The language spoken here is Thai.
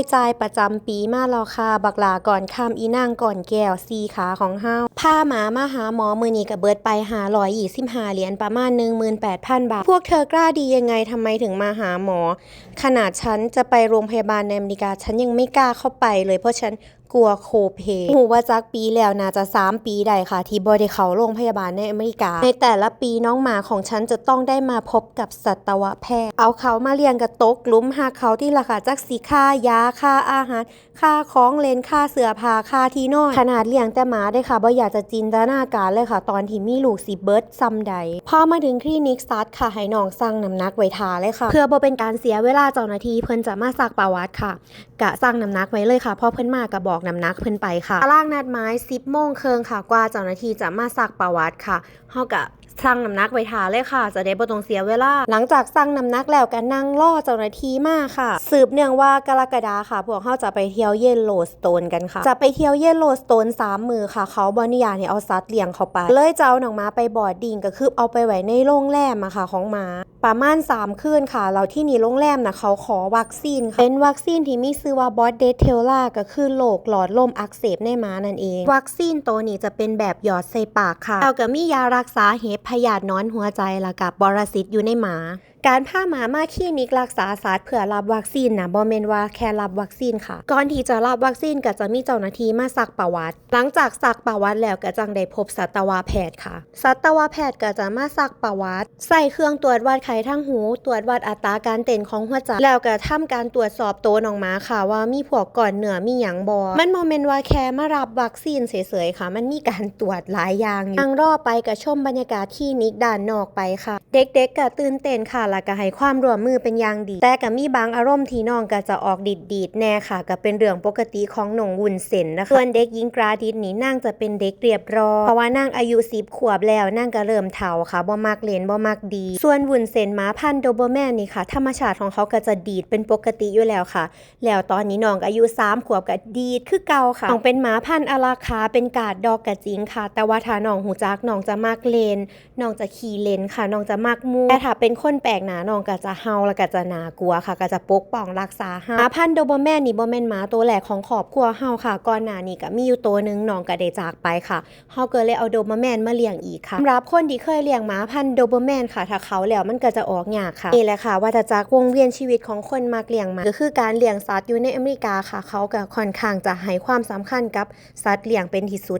ายจ่ายประจำปีมาแล้วค่ะ บักลาก่อนข้าอีนางก่อนแก้วซีขาของเฮาพาหมามาหาหมอมือนี้ก็เบิดไปหาลอยหยีซิมหาเหรียญประมาณ 18,000 บาท พวกเธอกล้าดียังไงทำไมถึงมาหาหมอ ขนาดฉันจะไปโรงพยาบาลในอเมริกาฉันยังไม่กล้าเข้าไปเลยเพราะฉัน กลัวโคเพหูว่าจักปีแล้วน่าจะ3ปีได้ค่ะ ที่บอได้เขาโรงพยาบาลในอเมริกา ในแต่ละปีน้องหมาของฉันจะต้องได้มาพบกับสัตวแพทย์ เอาเขามาเลี้ยงกับตกลุมหากเขาที่ราคาจักสีค่ายาค่าอาหาร ค่าของเลนค่าเสื้อผ้าค่าที่นอนขนาดเลี้ยงแต่หมาได้ค่ะบ่อยากจะจินตนาการเลยค่ะ ตอนที่มีลูกสิเบิร์ดซัมใดพอมาถึงคลินิกสตาร์ทค่ะให้น้องสั่งน้ำหนักไว้ทาเลยค่ะ เพื่อบ่เป็นการเสียเวลาเจ้าหน้าที่เพิ่นจะมาซักประวัติค่ะ กะสั่งน้ำหนักไว้เลยค่ะพอเพิ่นมาก็บอกน้ำนักเพิ่นไปค่ะตารางนัดหมาย10โมงเคิงค่ะ กว่าเจ้าหน้าที่จะมาสักประวัติค่ะเฮากะ สั่งน้ำหนักไว้ทาเลยค่ะ จะได้บ่ต้องเสียเวลา หลังจากสั่งน้ำหนักแล้วก็นั่งรอเจ้าหน้าที่มาค่ะ สืบเนื่องว่ากรกฎาค่ะ พวกเฮาจะไปเที่ยวเยลโลสโตนกันค่ะ จะไปเที่ยวเยลโลสโตนสามมือค่ะ เขาบอนุญาตให้เอาสัตว์เลี้ยงเขาไป เลยจะเอาหนังม้าไปบอดดิ้งก็คือเอาไปไว้ในโรงแรมอะค่ะของหมาประมาณ3คืนค่ะ เราที่นี่โรงแรมนะเขาขอวัคซีนค่ะ เป็นวัคซีนที่มีชื่อว่าบอสเดทเทลล่าก็คือโรคหลอดลมอักเสบในหมานั่นเอง วัคซีนตัวนี้จะเป็นแบบหยอดใส่ปากค่ะแล้วก็มียารักษาเห็บพยาธินอนหัวใจและกับบรสิตอยู่ในหมาการพาหมามาคลินิกรักษาสัตว์เพื่อรับวัคซีนนะบ่แม่นว่าแค่รับวัคซีนค่ะ ก่อนที่จะรับวัคซีนก็จะมีเจ้าหน้าที่มาซักประวัติ หลังจากซักประวัติแล้วก็จังได้พบสัตวแพทย์ค่ะ สัตวแพทย์ก็จะมาซักประวัติ ใส่เครื่องตรวจวัดไข้ทั้งหู ตรวจวัดอัตราการเต้นของหัวใจแล้วก็ทำการตรวจสอบตัวน้องหมาค่ะ ว่ามีพวกก่อนเหนือมีหยังบ่มันโมเมนว่าแค่มารับวัคซีนเฉยๆค่ะ มันมีการตรวจหลายอย่างอยู่ทางรอบไปก็ชมบรรยากาศคลินิกด้านนอกไปค่ะ เด็กๆก็ตื่นเต้นค่ะแล้วก็ให้ความร่วมมือเป็นอย่างดี แต่ก็มีบางอารมณ์ที่น้องก็จะออกดิดดีดแน่ค่ะก็เป็นเรื่องปกติของหนงวุ้นเส้นนะคะส่วนเด็กหญิงกราดิดนี่นั่งจะเป็นเด็กเรียบร้อยเพราะว่านั่งอายุ10ขวบแล้วนั่งก็เริ่มเฒ่าค่ะบ่มักเล่นบ่มักดี ส่วนวุ้นเส้นหมาพันโดเบอร์แมนนี่ค่ะ ธรรมชาติของเขาก็จะดีดเป็นปกติอยู่แล้วค่ะ แล้วตอนนี้น้องอายุ3ขวบก็ดีดคือเก่าค่ะน้องเป็นหมาพันอาราคาเป็นกาดดอกกระจิงค่ะ แต่ว่าถ้าน้องหูจักน้องจะมักเลนน้องจะขี่เลนค่ะน้องจะมักมูแต่ถ้าเป็นคนแปลกหน้าน้องก็จะเฮาแล้วก็จะนากลัวค่ะก็จะปกป้องรักษาหาพันธุ์โดเบอร์แมนนี่บ่แม่นหมาตัวแรกของครอบครัวเฮาค่ะ ก่อนหน้านี้ก็มีอยู่ตัวหนึงน้องก็ได้จากไปค่ะเฮาก็เลยเอาโดเบอร์แมนมาเลี้ยงอีกค่ะสำหรับคนที่เคยเลี้ยงหมาพันธุ์โดเบอร์แมนค่ะ ถ้าเขาแล้วมันก็จะออกยากค่ะนี่แหละค่ะ ว่าจะจากวงเวียนชีวิตของคนมักเลี้ยงหมาก็คือการเลี้ยงสัตว์อยู่ในอเมริกาค่ะ เขาก็ค่อนข้างจะให้ความสำคัญกับสัตว์เลี้ยงเป็นที่สุด